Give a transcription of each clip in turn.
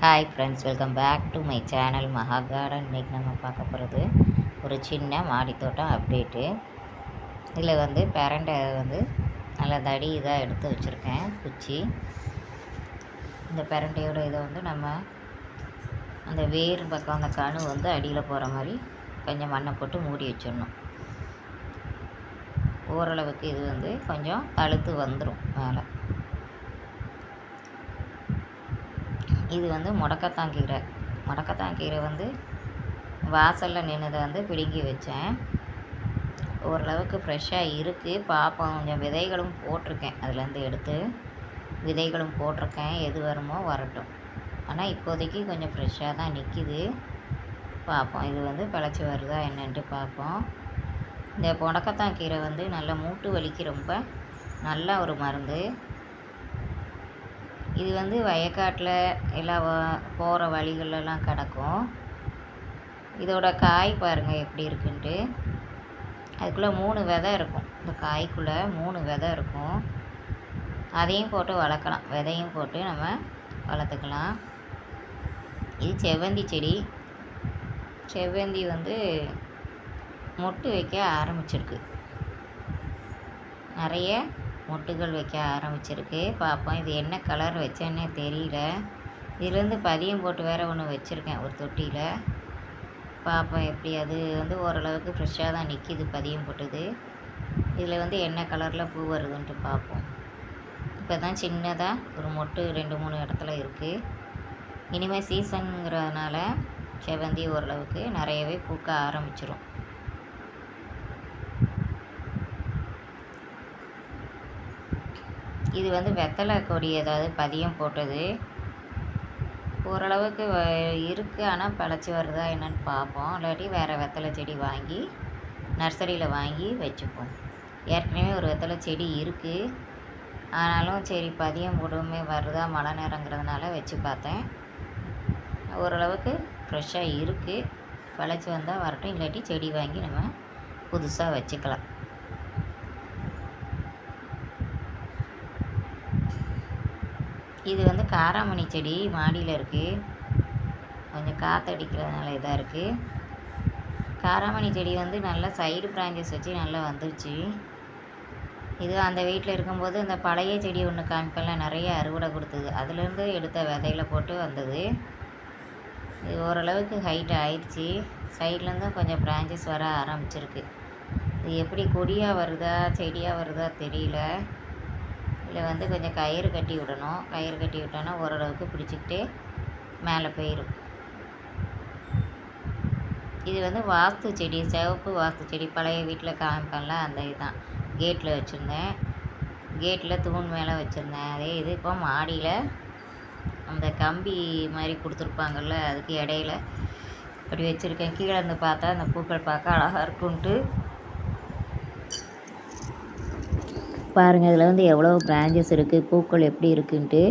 Hi friends welcome back to my channel மகா garden இன்றைக்கி நம்ம பார்க்க போகிறது ஒரு சின்ன மாடித்தோட்டம் அப்டேட்டு இதில் வந்து பேரண்டை வந்து நல்லா தடி இதாக எடுத்து வச்சுருக்கேன் குச்சி. இந்த பேரண்டையோட இதை வந்து நம்ம அந்த வேர் பக்கம் அந்த கணு வந்து அடியில் போகிற மாதிரி கொஞ்சம் மண்ணை போட்டு மூடி வச்சிடணும். ஓரளவுக்கு இது வந்து கொஞ்சம் அழுத்து வந்துடும் மேலே. இது வந்து முடக்கத்தான் கீரை. முடக்கத்தான் கீரை வந்து வாசலில் நின்றுதை வந்து பிடுங்கி வச்சேன். ஓரளவுக்கு ஃப்ரெஷ்ஷாக இருக்குது பார்ப்போம் கொஞ்சம் விதைகளும் போட்டிருக்கேன். அதுலேருந்து எடுத்து விதைகளும் போட்டிருக்கேன். எது வருமோ வரட்டும். ஆனால் இப்போதைக்கு கொஞ்சம் ஃப்ரெஷ்ஷாக தான் நிற்கிது பார்ப்போம் இது வந்து பிழைச்சி வருதா என்னன்ட்டு பார்ப்போம் இந்த முடக்கத்தான் கீரை வந்து நல்ல மூட்டு வலிக்கு ரொம்ப நல்ல ஒரு மருந்து. இது வந்து வயக்காட்டில் எல்லாம் போகிற வழிகளெல்லாம் கிடக்கும். இதோட காய் பாருங்கள் எப்படி இருக்குன்ட்டு. அதுக்குள்ளே மூணு விதை இருக்கும். இந்த காய்க்குள்ளே மூணு விதை இருக்கும். அதையும் போட்டு வளர்க்கலாம். விதையும் போட்டு நம்ம வளர்த்துக்கலாம். இது செவ்வந்தி செடி. செவ்வந்தி வந்து மொட்டு வைக்க ஆரம்பிச்சிருக்கு. நிறைய மொட்டுகள் வைக்க ஆரம்பிச்சிருக்கு. பார்ப்போம் இது என்ன கலர் வச்சேன்னே தெரியல. இதுலேருந்து பதியம் போட்டு வேறு ஒன்று வச்சுருக்கேன் ஒரு தொட்டியில். பார்ப்போம் எப்படி அது வந்து ஓரளவுக்கு ஃப்ரெஷ்ஷாக தான் நிற்கிது பதியம் போட்டது. இதில் வந்து என்ன கலரில் பூ வருதுன்ட்டு பார்ப்போம். இப்போ தான் சின்னதாக ஒரு மொட்டு ரெண்டு மூணு இடத்துல இருக்குது இனிமேல் சீசனுங்கிறதுனால செவந்தி ஓரளவுக்கு நிறையவே பூக்க ஆரம்பிச்சிரும். இது வந்து வெத்தலை கொடி ஏதாவது பதியம் போட்டது. ஓரளவுக்கு இருக்குது ஆனால் பழச்சி வருதா என்னன்னு பார்ப்போம் இல்லாட்டி வேறு வெத்தலை செடி வாங்கி நர்சரியில் வாங்கி வச்சுப்போம். ஏற்கனவே ஒரு வெத்தலை செடி இருக்குது ஆனாலும் சரி பதியம் போடுமே வருதா மழை நேரங்கிறதுனால வச்சு பார்த்தேன். ஓரளவுக்கு ஃப்ரெஷ்ஷாக இருக்குது பழச்சி வந்தால் வரட்டும். இல்லாட்டி செடி வாங்கி நம்ம புதுசாக வச்சுக்கலாம். இது வந்து காராமணி செடி மாடியில் இருக்குது கொஞ்சம் காற்றடிக்கிறதுனால இதாக இருக்குது காராமணி செடி வந்து நல்லா சைடு பிராஞ்சஸ் வச்சு நல்லா வந்துருச்சு. இது அந்த வீட்டில் இருக்கும்போது இந்த பழைய செடி ஒன்று காமிப்பெல்லாம் நிறைய அறுவடை கொடுத்தது. அதுலேருந்து எடுத்த விதையில போட்டு வந்தது. இது ஓரளவுக்கு ஹைட் ஆயிடுச்சு. சைட்லேருந்து கொஞ்சம் பிரான்ச்சஸ் வர ஆரம்பிச்சிருக்கு. இது எப்படி கொடியாக வருதா செடியாக வருதா தெரியல. இதில் வந்து கொஞ்சம் கயிறு கட்டி விடணும். கயிறு கட்டி விட்டோன்னா ஓரளவுக்கு பிடிச்சிக்கிட்டே மேலே போயிடும். இது வந்து வாஸ்து செடி சிவப்பு வாஸ்து செடி. பழைய வீட்டில் காமிப்பேன்ல அந்த இதுதான். கேட்டில் வச்சுருந்தேன். கேட்டில் தூண் மேலே வச்சுருந்தேன். அதே இது இப்போ மாடியில் அந்த கம்பி மாதிரி கொடுத்துருப்பாங்கள்ல அதுக்கு இடையில அப்படி வச்சுருக்கேன். கீழே இருந்து பார்த்தா அந்த பூக்கள் பார்க்க அழகாக இருக்குன்ட்டு பாருங்கள் இதில் வந்து எவ்வளோ பிரான்ச்சஸ் இருக்குது பூக்கள் எப்படி இருக்குன்ட்டு.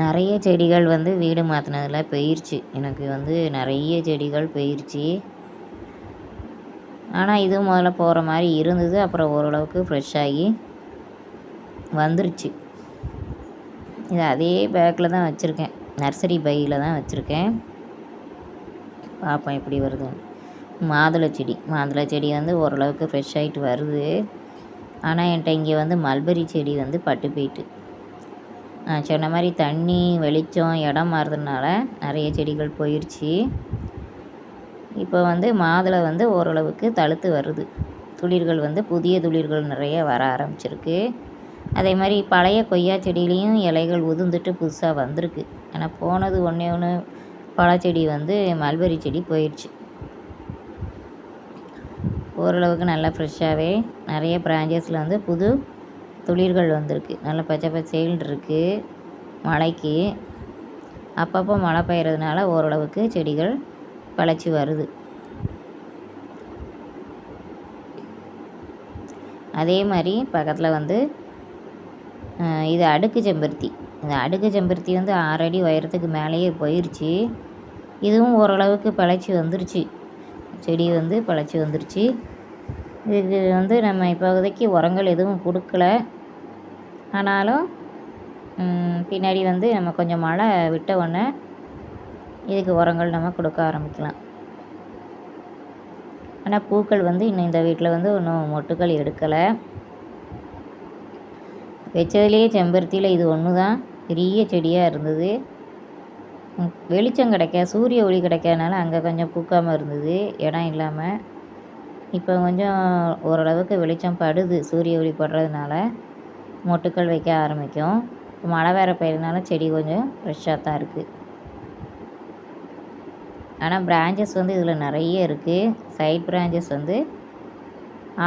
நிறைய செடிகள் வந்து வீடு மாற்றினதில் போயிடுச்சு எனக்கு வந்து நிறைய செடிகள் போயிடுச்சு ஆனால் இதுவும் முதல்ல போகிற மாதிரி இருந்தது. அப்புறம் ஓரளவுக்கு ஃப்ரெஷ் ஆகி வந்துருச்சு. இது அதே பேக்கில் தான் வச்சுருக்கேன். நர்சரி பையில் தான் வச்சுருக்கேன். பார்ப்போம் எப்படி வருதுன்னு. மாதுளை செடி. மாதுளை செடி வந்து ஓரளவுக்கு ஃப்ரெஷ் ஆகிட்டு வருது. ஆனால் என்கிட்ட இங்கே வந்து மல்பெரி செடி வந்து பட்டு போயிட்டு. நான் சொன்ன மாதிரி தண்ணி வெளிச்சம் இடம் மாறுறதுனால நிறைய செடிகள் போயிடுச்சு இப்போ வந்து மாதுளை வந்து ஓரளவுக்கு தழுத்து வருது. துளிர்கள் வந்து புதிய துளிர்கள் நிறைய வர ஆரம்பிச்சிருக்கு. அதே மாதிரி பழைய கொய்யா செடியிலையும் இலைகள் உதிர்ந்துட்டு புதுசாக வந்திருக்கு. ஆனால் போனது ஒன்றே ஒன்று பழச்செடி வந்து மல்பெரி செடி போயிடுச்சு ஓரளவுக்கு நல்லா ஃப்ரெஷ்ஷாகவே நிறைய பிரான்ச்சஸில் வந்து புது துளிர்கள் வந்திருக்கு. நல்லா பச்சை பச்சைகள் இருக்குது மழைக்கு அப்பப்போ மழை பெய்கிறதுனால ஓரளவுக்கு செடிகள் பழச்சி வருது. அதே மாதிரி பக்கத்தில் வந்து இது அடுக்கு செம்பருத்தி. இந்த அடுக்கு செம்பருத்தி வந்து ஆறடி உயரத்துக்கு மேலேயே போயிடுச்சு இதுவும் ஓரளவுக்கு பழச்சி வந்துருச்சு. செடி வந்து பழச்சி வந்துருச்சு. இது வந்து நம்ம இப்போதைக்கு உரங்கள் எதுவும் கொடுக்கல. ஆனாலும் பின்னாடி வந்து நம்ம கொஞ்சம் மழை விட்ட உடனே இதுக்கு உரங்கள் நம்ம கொடுக்க ஆரம்பிக்கலாம். ஆனால் பூக்கள் வந்து இன்னும் இந்த வீட்டில் வந்து இன்னும் மொட்டுக்கள் எடுக்கலை. வச்சதுலேயே செம்பருத்தியில் இது ஒன்று தான் பெரிய செடியாக இருந்தது. வெளிச்சம் கிடைக்க சூரிய ஒளி கிடைக்காதனால அங்கே கொஞ்சம் பூக்காமல் இருந்தது. இடம் இல்லாமல் இப்போ கொஞ்சம் ஓரளவுக்கு வெளிச்சம் படுது. சூரிய ஒளி படுறதுனால மொட்டுக்கள் வைக்க ஆரம்பிக்கும். மழை வேறு பெய்யறதுனால செடி கொஞ்சம் ஃப்ரெஷ்ஷாக தான் இருக்குது ஆனால் பிரான்ச்சஸ் வந்து இதில் நிறைய இருக்குது சைட் பிரான்ச்சஸ் வந்து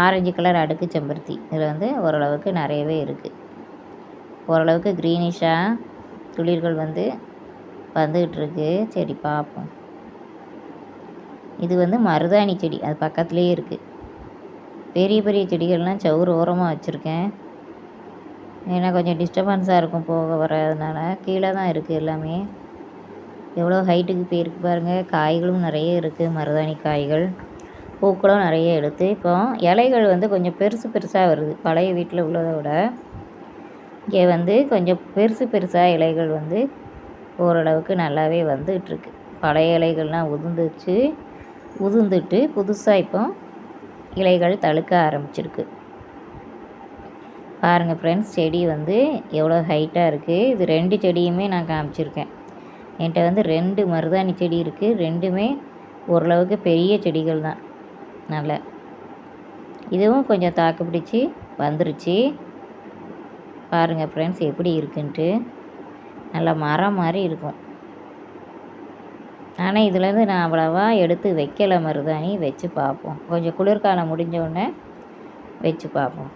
ஆரஞ்சு கலர் அடுக்கு செம்பருத்தி. இதில் வந்து ஓரளவுக்கு நிறையவே இருக்குது ஓரளவுக்கு க்ரீனிஷாக துளிர்கள் வந்து வந்துகிட்ருக்கு சரி பார்ப்போம். இது வந்து மருதாணி செடி அது பக்கத்துலேயே இருக்குது பெரிய பெரிய செடிகள்லாம் சவுறு ஓரமாக வச்சுருக்கேன். ஏன்னா கொஞ்சம் டிஸ்டர்பன்ஸாக இருக்கும் போக வரதுனால கீழே தான் இருக்குது எல்லாமே. எவ்வளோ ஹைட்டுக்கு போயிருக்கு பாருங்கள் காய்களும் நிறைய இருக்குது மருதாணி காய்கள். பூக்களும் நிறைய எடுத்து இப்போ இலைகள் வந்து கொஞ்சம் பெருசு பெருசாக வருது. பழைய வீட்டில் உள்ளதை விட. இங்கே வந்து கொஞ்சம் பெருசு பெருசாக இலைகள் வந்து ஓரளவுக்கு நல்லாவே வந்துகிட்ருக்கு பழைய இலைகள்லாம் உதிர்ந்துச்சு உதிர்ந்துட்டு புதுசாக இப்போ இலைகள் தழுக்க ஆரம்பிச்சிருக்கு. பாருங்கள் ஃப்ரெண்ட்ஸ் செடி வந்து எவ்வளோ ஹைட்டாக இருக்குது இது ரெண்டு செடியுமே நான் காமிச்சிருக்கேன். என்கிட்ட வந்து ரெண்டு மருதாணி செடி இருக்குது ரெண்டுமே ஓரளவுக்கு பெரிய செடிகள் தான். நல்ல. இதுவும் கொஞ்சம் தாக்கு பிடிச்சி வந்துருச்சு. பாருங்கள் ஃப்ரெண்ட்ஸ் எப்படி இருக்குன்ட்டு. நல்லா மரம் மாதிரி இருக்கும். ஆனால் இதுலேருந்து நான் அவ்வளோவா எடுத்து வைக்கலை மருதாணி. வச்சு பார்ப்போம். கொஞ்சம் குளிர்காலம் முடிஞ்சோடனே வச்சு பார்ப்போம்.